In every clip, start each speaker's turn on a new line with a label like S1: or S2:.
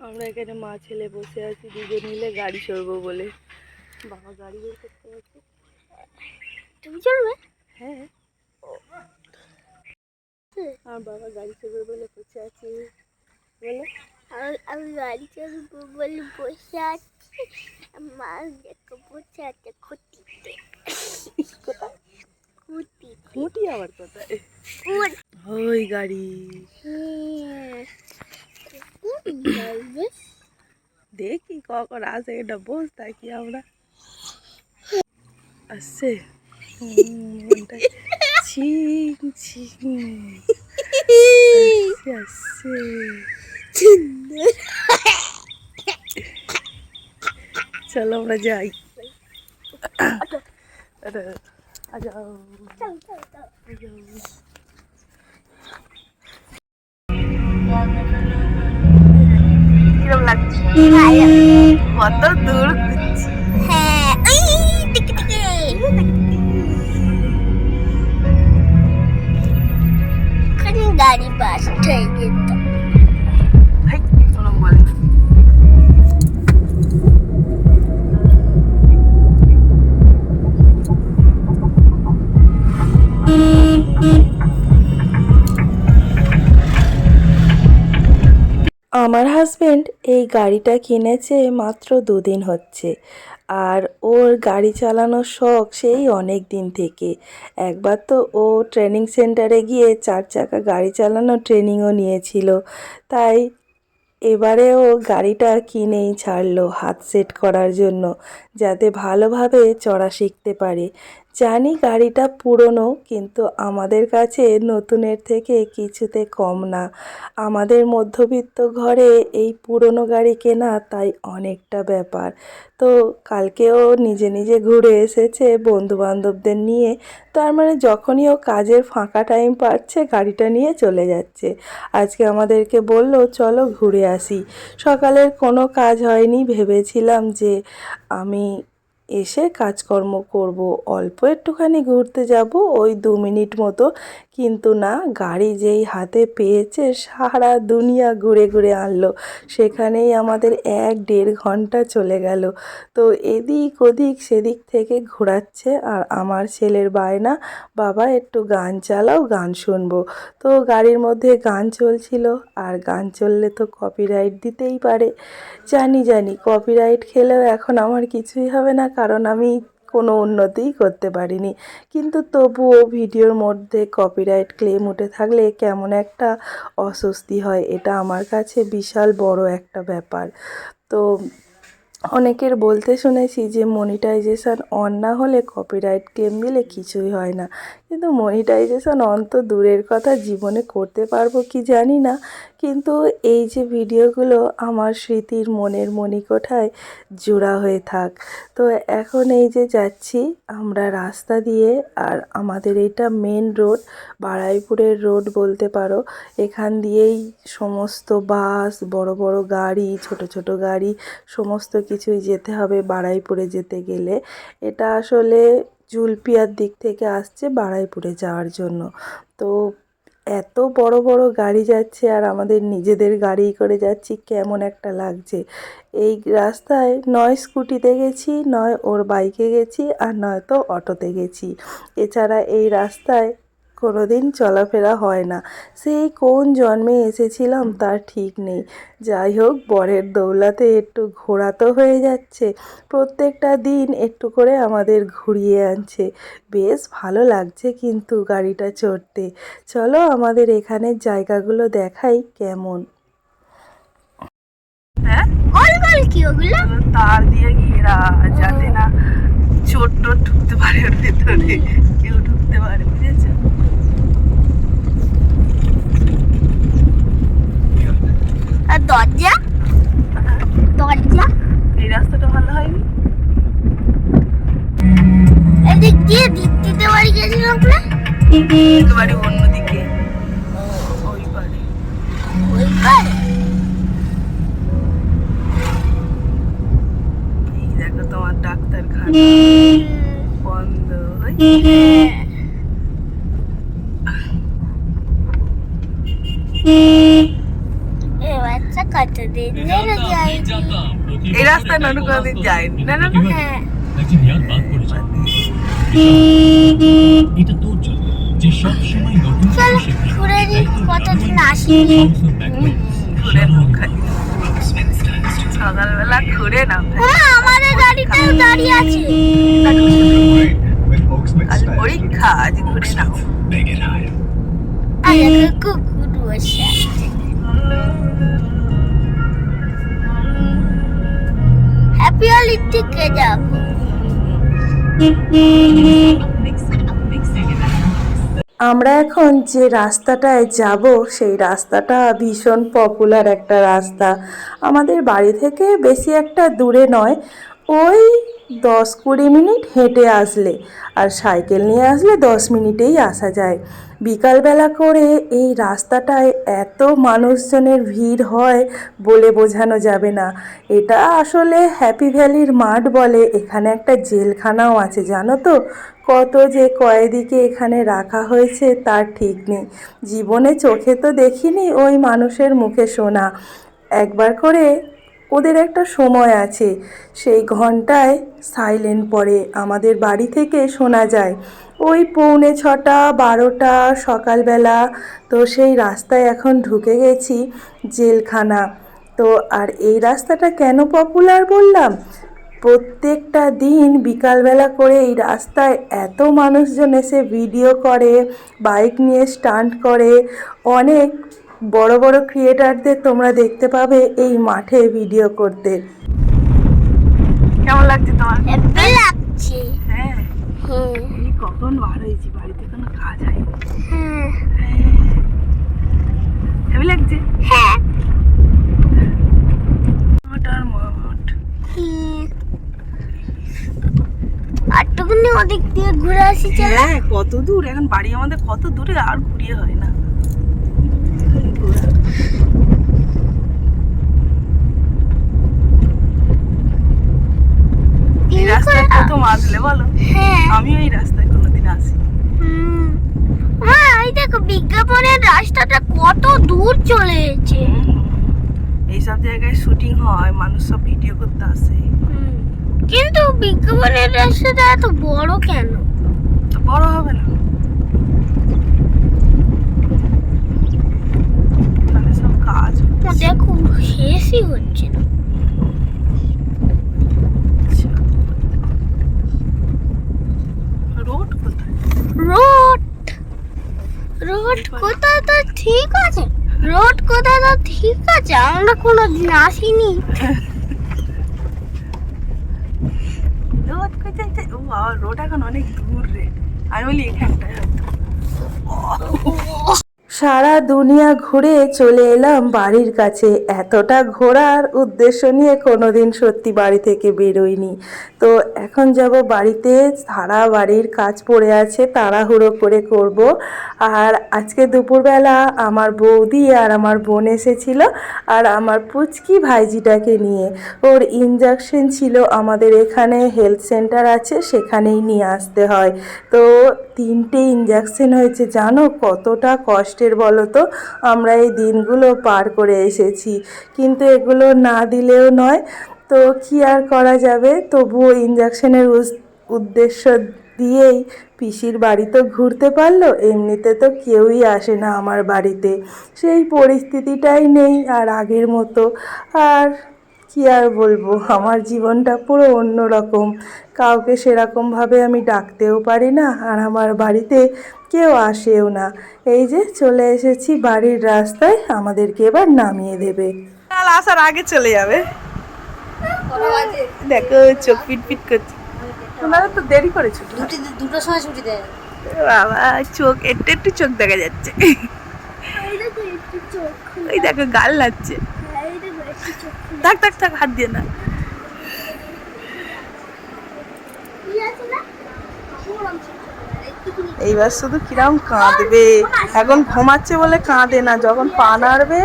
S1: আমরা এখানে মা ছেলে বসে আছি দুজন মিলে গাড়ি চড়বো বলে। বাবা গাড়ি বের করতে গেছে
S2: তুমি চলবে
S1: হ্যাঁ। আর বাবা গাড়ি চড়বে বলে বসে আছি। বলে।
S2: আমি গাড়ি চলবো বলে বসে আছি। মা দেখো বসে আছে খুঁটিতে
S1: কোথায়?
S2: খুঁটি
S1: খুঁটি আবার কোথায়? ওই গাড়ি। দেখি কখন আসে এটা বস থাকি আমরা? আসছে ছিং ছিং। আসছে চলো আমরা যাই। আরে, আজাও, কিরম লাগছে কত দূর ঘুরছি
S2: হ্যাঁ ওই টিকে টিকে খালি গাড়ি বাস হয়ে যেত
S1: ভাই আমার হাজব্যান্ড এই গাড়িটা কিনেছে মাত্র দুদিন হচ্ছে। আর ওর গাড়ি চালানোর শখ সেই অনেক দিন থেকে। একবার তো ও ট্রেনিং সেন্টারে গিয়ে চার চাকা গাড়ি চালানো ট্রেনিংও নিয়েছিল। তাই এবারে ও গাড়িটা কিনেই ছাড়লো হাত সেট করার জন্য, যাতে ভালোভাবে চড়া শিখতে পারে। জানি গাড়িটা পুরনো, কিন্তু আমাদের কাছে নতুনের থেকে কিছুতে কম না। আমাদের মধ্যবিত্ত ঘরে এই পুরনো গাড়ি কেনা তাই অনেকটা ব্যাপার। তো কালকেও নিজে নিজে ঘুরে এসেছে বন্ধু বান্ধবদের নিয়ে। তার মানে যখনই ও কাজের ফাঁকা টাইম পাচ্ছে, গাড়িটা নিয়ে চলে যাচ্ছে। আজকে আমাদেরকে বলল, চলো ঘুরে আসি। সকালের কোনো কাজ হয়নি, ভেবেছিলাম যে আমি এসে কাজকর্ম করব। অল্প একটুখানি ঘুরতে যাব ওই দু মিনিট মতো। কিন্তু না, গাড়ি যেই হাতে পেয়েছে সারা দুনিয়া ঘুরে ঘুরে আনলো। সেখানেই আমাদের এক দেড় ঘণ্টা চলে গেল। তো এদিক ওদিক সেদিক থেকে ঘোরাচ্ছে আর আমার ছেলের বায়না, বাবা, একটু গান চালাও, গান শুনব। তো গাড়ির মধ্যে গান চলছিল আর গান চললে তো কপিরাইট দিতেই পারে। জানি জানি কপিরাইট খেলেও এখন আমার কিছুই হবে না। কারণ আমি কোনো উন্নতিই করতে পারিনি। কিন্তু তবুও ভিডিওর মধ্যে কপিরাইট ক্লেম উঠে থাকলে কেমন একটা অস্বস্তি হয়, এটা আমার কাছে বিশাল বড় একটা ব্যাপার। তো অনেকের বলতে শুনেছি যে মনিটাইজেশান অন না হলে কপিরাইট ক্লেম দিলে কিছুই হয় না। কিন্তু মনিটাইজেশন অন তো দূরের কথা জীবনে করতে পারব কি জানি না। কিন্তু এই যে ভিডিওগুলো আমার স্মৃতির মনের মণিকোঠায় জোড়া হয়ে থাক। তো এখন এই যে যাচ্ছি আমরা রাস্তা দিয়ে আর আমাদের এটা মেন রোড বাড়াইপুরের রোড বলতে পারো। এখান দিয়েই সমস্ত বাস বড় বড় গাড়ি, ছোট ছোট গাড়ি, সমস্ত কিছুই যেতে হবে বাড়াইপুরে যেতে গেলে। এটা আসলে জুলপিয়ার দিক থেকে আসছে বাড়াইপুরে যাওয়ার জন্য। তো এত বড় বড় গাড়ি যাচ্ছে আর আমাদের নিজেদের গাড়ি করে যাচ্ছি, কেমন একটা লাগছে। এই রাস্তায় নয় স্কুটিতে গেছি, নয় ওর বাইকে গেছি আর নয়তো অটোতে গেছি। এছাড়া এই রাস্তায় কোনো দিন চলাফেরা হয় না। সেই কোন জন্মে এসেছিলাম তার ঠিক নেই। যাই হোক বরের দৌলাতে একটু ঘোরা তো হয়ে যাচ্ছে। প্রত্যেকটা দিন একটু করে আমাদের ঘুরিয়ে আনছে। বেশ ভালো লাগছে কিন্তু গাড়িটা চড়তে। চলো আমাদের এখানের জায়গাগুলো দেখাই কেমন। হ্যাঁ?
S2: কি ওগুলো?
S1: তার দিয়ে ঘেরা যাতে না চোট টোট ঢুকতে পারে ওর ভেতরে। কেউ ঢুকতে পারে বুঝেছ?
S2: আর দরজা? দরজা?
S1: এই রাস্তাটা ভালো হয়নি?
S2: এদিক দিয়ে দিতে বাড়ি গেছিলাম না?
S1: একেবারে অন্যদিকে ওই পারে
S2: ওই পারে
S1: এই দেখো তোমার ডাক্তারখানা। বন্ধ ওই
S2: যাই
S1: এই রাস্তায় নানু কোনোদিন যায়নি না না না
S2: হ্যাঁ।
S3: এটা তোর জন্য যে সব সময় নতুন
S2: ঘুরে কতদিন আসিনি?
S1: ঘুরে সকালবেলা ঘুরে
S2: মা আমাদের গাড়িটাও দাঁড়িয়ে আছে।
S1: আজ পরীক্ষা আজ ঘুরে নাও।
S2: কুকুর বসে আছে যাব
S1: আমরা এখন যে রাস্তাটায় যাব, সেই রাস্তাটা ভীষণ পপুলার একটা রাস্তা। আমাদের বাড়ি থেকে বেশি একটা দূরে নয়, ওই দশ কুড়ি মিনিট হেঁটে আসলে আর সাইকেল নিয়ে আসলে দশ মিনিটেই আসা যায়। বিকালবেলা করে এই রাস্তাটায় এত মানুষজনের ভিড় হয় বলে বোঝানো যাবে না। এটা আসলে হ্যাপি ভ্যালির মাঠ বলে এখানে একটা জেলখানাও আছে, জানো তো? কত যে কয়েদিকে এখানে রাখা হয়েছে তার ঠিক নেই। জীবনে চোখে তো দেখিনি ওই মানুষের মুখে শোনা একবার করে ওদের একটা সময় আছে। সেই ঘন্টায় সাইলেন্ট পড়ে। আমাদের বাড়ি থেকে শোনা যায়, ওই পৌনে ছটা, বারোটা, সকালবেলা। তো সেই রাস্তায় এখন ঢুকে গেছি জেলখানা। তো আর এই রাস্তাটা কেন পপুলার বললাম? প্রত্যেকটা দিন বিকালবেলা করে এই রাস্তায় এত মানুষজন এসে ভিডিও করে বাইক নিয়ে স্টান্ট করে, অনেক বড় বড় ক্রিয়েটারদের তোমরা দেখতে পাবে এই মাঠে ভিডিও করতে। কেমন লাগছে তোমার?
S2: লাগছে।
S1: হ্যাঁ।
S2: হ্যাঁ।
S1: এই কখন বার হয়েছি বাড়িতে কোনো কাজ হয়নি।
S2: হ্যাঁ।
S1: হেভি লাগছে?
S2: হ্যাঁ।
S1: মাঠার মাঠ।
S2: আটটুকুনি ওদিক দিয়ে ঘুরে আসি চলো।
S1: হ্যাঁ কত দূর এখন বাড়ি আমাদের কত দূরে আর ঘুরিয়ে হয় না ঘোরা। এই প্রথম আসলে বলো।
S2: হ্যাঁ।
S1: আমিও এই রাস্তায় কোনোদিন আসি।
S2: মা এই দেখো বিজ্ঞাপনের রাস্তাটা কত দূর চলে গেছে।
S1: এইসব জায়গায় শুটিং হয় মানুষ সব ভিডিও করতে আসে।
S2: কিন্তু বিজ্ঞাপনের রাস্তাটা এত বড় কেন?
S1: বড় হবে না। সব কাজ
S2: ও দেখো শেষই হচ্ছে না
S1: হচ্ছে রোড কোথায়
S2: রোড রোড কোথায় তো ঠিক আছে। রোড কোথায় তো ঠিক আছে, আমরা কোনো দিন আসিনি।
S1: রোড কোথায় ও রোড এখন অনেক দূর রে। আমি বলি এখানটায় হয়তো। সারা দুনিয়া ঘুরে চলে এলাম বাড়ির কাছে। এতটা ঘোরার উদ্দেশ্য নিয়ে কোনোদিন সত্যি বাড়ি থেকে বেরোইনি। তো এখন যাব বাড়িতে, সারা বাড়ির কাজ পড়ে আছে, তাড়াহুড়ো করে করব। আর আজকে দুপুরবেলা আমার বৌদি আর আমার বোন এসেছিল আর আমার পুচকি ভাইজিটাকে নিয়ে। ওর ইঞ্জেকশন ছিল আমাদের এখানে হেলথ সেন্টার আছে, সেখানেই নিয়ে আসতে হয়। তো তিনটে ইঞ্জেকশন হয়েছে, জানো? কতটা কষ্টের বলো তো আমরা এই দিনগুলো পার করে এসেছি। কিন্তু এগুলো না দিলেও নয়। তো কি আর করা যাবে? তবুও ইঞ্জেকশনের উদ্দেশ্য দিয়েই পিসির বাড়ি তো ঘুরতে পারল, এমনিতে তো কেউই আসে না আমার বাড়িতে। সেই পরিস্থিতিটাই নেই আর আগের মতো। আর কি আর বলব? আমার জীবনটা পুরো অন্যরকম। কাউকে সেরকমভাবে আমি ডাকতেও পারি না আর আমার বাড়িতে কেউ আসেও না। এই যে চলে এসেছি বাড়ির রাস্তায় আমাদেরকে এবার নামিয়ে দেবে। কাল আসার আগে চলে যাবে। দেখো চোখ পিট পিট করছে। তোমরা তো দেরি করে ছুটি হয়।
S4: সময় ছুটি দেয়।
S1: বাবা চোখ একটু একটু চোখ দেখা যাচ্ছে। ওই দেখো গাল লাগছে। থাক থাক থাক হাত দিয়ে না। এইবার শুধু কিরাম কাঁদবে। এখন ঘুমাচ্ছে বলে কাঁদে না যখন পা নাড়বে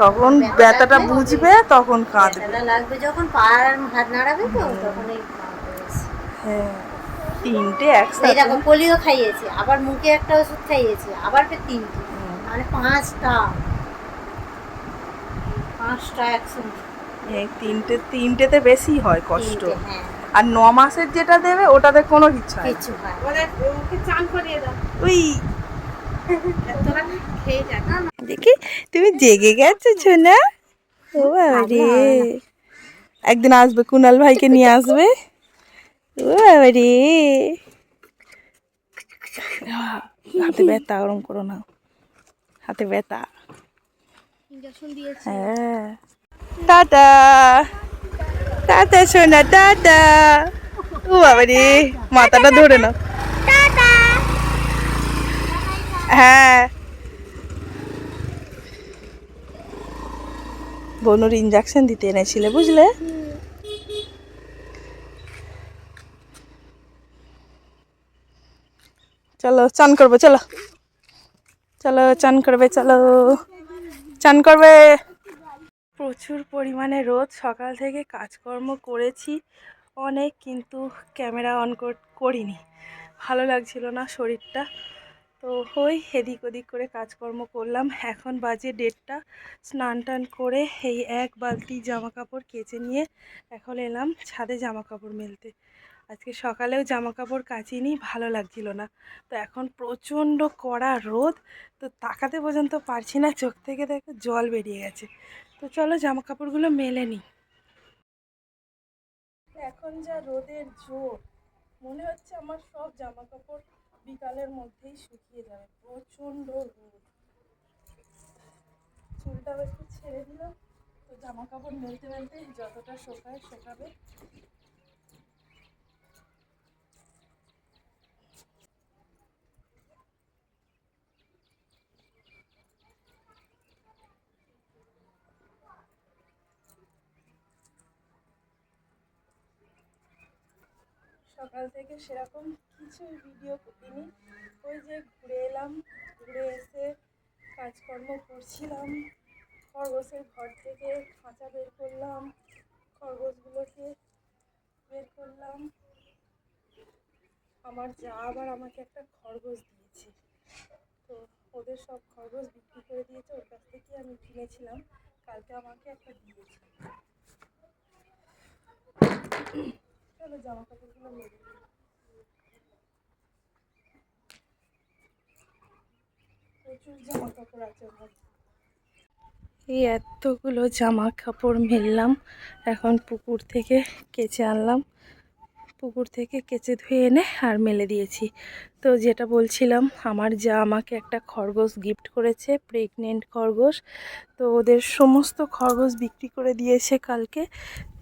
S1: তখন ব্যথাটা বুঝবে তখন কাঁদবে।
S4: লাগবে যখন পার হাত নাড়াবে তো তখন
S1: হ্যাঁ তিনটে একসাথে।
S4: দেখো পোলিও খাইয়েছে আবার মুখে একটা ওষুধ খাইয়েছে আবার ফের তিনটে মানে পাঁচটা পাঁচটা একসঙ্গে।
S1: তিনটে তিনটেতে বেশি হয় কষ্ট।
S4: হ্যাঁ।
S1: আর ন মাসের যেটা দেবে ওটাতে কোনো ইচ্ছা হয় না।
S4: কিছু হয়
S1: ওই দেখি তুমি জেগে গেছো ছোনা? ও রে একদিন আসবে কুনাল ভাইকে নিয়ে আসবে। ও রে হাতে ব্যথা ওরম করো না। হাতে ব্যথা। হ্যাঁ। টাটা টাটা সোনা টাটা ও বাবা রে মাথাটা ধরে নাও হ্যাঁ বনুর ইঞ্জেকশন দিতে এনেছিলে বুঝলে চলো চান করবে চলো চলো চান করবে চলো চান করবে প্রচুর পরিমাণে রোদ। সকাল থেকে কাজকর্ম করেছি অনেক, কিন্তু ক্যামেরা অন কর- করিনি। ভালো লাগছিল না শরীরটা। তো ওই এদিক ওদিক করে কাজকর্ম করলাম। এখন বাজে ডেটটা স্নান টান করে এই এক বালতি জামা কাপড় কেচে নিয়ে এখন এলাম ছাদে জামা কাপড় মেলতে। আজকে সকালেও জামা কাপড় কাচিনি, ভালো লাগছিল না। তো এখন প্রচণ্ড কড়া রোদ। তো তাকাতে পর্যন্ত পারছি না, চোখ থেকে দেখো জল বেরিয়ে গেছে। তো চলো জামা কাপড়গুলো মেলে নিই এখন যা রোদের জোর, মনে হচ্ছে আমার সব জামা কাপড় বিকালের মধ্যেই শুকিয়ে যাবে, প্রচণ্ড রোদ। চুলটাও একটু ছেড়ে দিলাম, তো জামা কাপড় মেলতে মেলতে যতটা শোকায়, শোকাবে। সকাল থেকে সেরকম কিছু ভিডিও করিনি। ওই যে ঘুরে এলাম, ঘুরে এসে কাজকর্ম করছিলাম। খরগোশের ঘর থেকে খাঁচা বের করলাম, খরগোশগুলোকে বের করলাম। আমার যা আবার আমাকে একটা খরগোশ দিয়েছে। তো ওদের সব খরগোশ বিক্রি করে দিয়েছে, ওর কাছ থেকে আমি কিনেছিলাম, কালকে আমাকে একটা দিয়েছে। এই এতগুলো জামা কাপড় মেললাম এখন পুকুর থেকে কেচে আনলাম। পুকুর থেকে কেচে ধুয়ে এনে আর মেলে দিয়েছি। তো যেটা বলছিলাম, আমার যা আমাকে একটা খরগোশ গিফট করেছে প্রেগনেন্ট খরগোশ, তো ওদের সমস্ত খরগোশ বিক্রি করে দিয়েছে কালকে।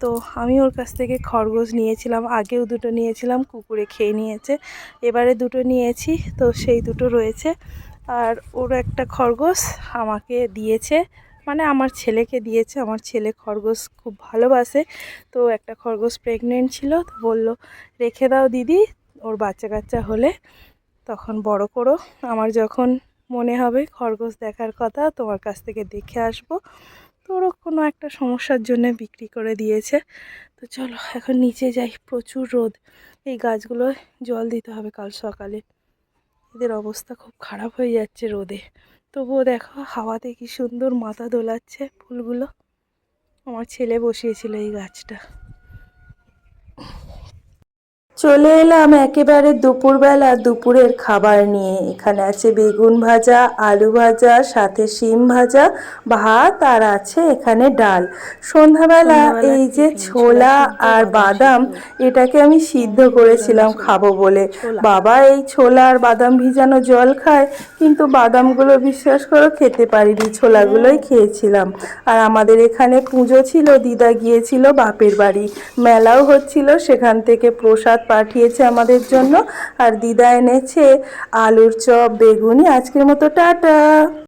S1: তো আমি ওর কাছ থেকে খরগোশ নিয়েছিলাম, আগেও দুটো নিয়েছিলাম, কুকুরে খেয়ে নিয়েছে, এবারে দুটো নিয়েছি, তো সেই দুটো রয়েছে। আর ওর একটা খরগোশ আমাকে দিয়েছে মানে আমার ছেলেকে দিয়েছে, আমার ছেলে খরগোশ খুব ভালোবাসে। তো একটা খরগোশ প্রেগনেন্ট ছিল, তো বলল, রেখে দাও দিদি, ওর বাচ্চা কাচ্চা হলে তখন বড় করো। আমার যখন মনে হবে খরগোশ দেখার কথা, তোমার কাছ থেকে দেখে আসব। তো ওরও কোনো একটা সমস্যার জন্য বিক্রি করে দিয়েছে। তো চলো, এখন নিচে যাই, প্রচুর রোদ। এই গাছগুলো জল দিতে হবে কাল সকালে। এদের অবস্থা খুব খারাপ হয়ে যাচ্ছে রোদে। তবুও দেখো হাওয়াতে কি সুন্দর মাথা দোলাচ্ছে ফুলগুলো। আমার ছেলে বসিয়েছিল এই গাছটা। চলে এলাম একেবারে দুপুরবেলা দুপুরের খাবার নিয়ে। এখানে আছে বেগুন ভাজা আলু ভাজা সাথে শিম ভাজা ভাত আর আছে এখানে ডাল। সন্ধ্যাবেলা এই যে ছোলা আর বাদাম এটাকে আমি সিদ্ধ করেছিলাম খাব বলে। বাবা এই ছোলা আর বাদাম ভিজানো জল খায় কিন্তু বাদামগুলো বিশ্বাস করো খেতে পারিনি ছোলাগুলোই খেয়েছিলাম। আর আমাদের এখানে পুজো ছিল দিদা গিয়েছিল বাপের বাড়ি। মেলাও হচ্ছিল সেখান থেকে প্রসাদ পাঠিয়েছে আমাদের জন্য। আর দিদা এনেছে আলুর চপ বেগুনি। আজকের মতো টাটা।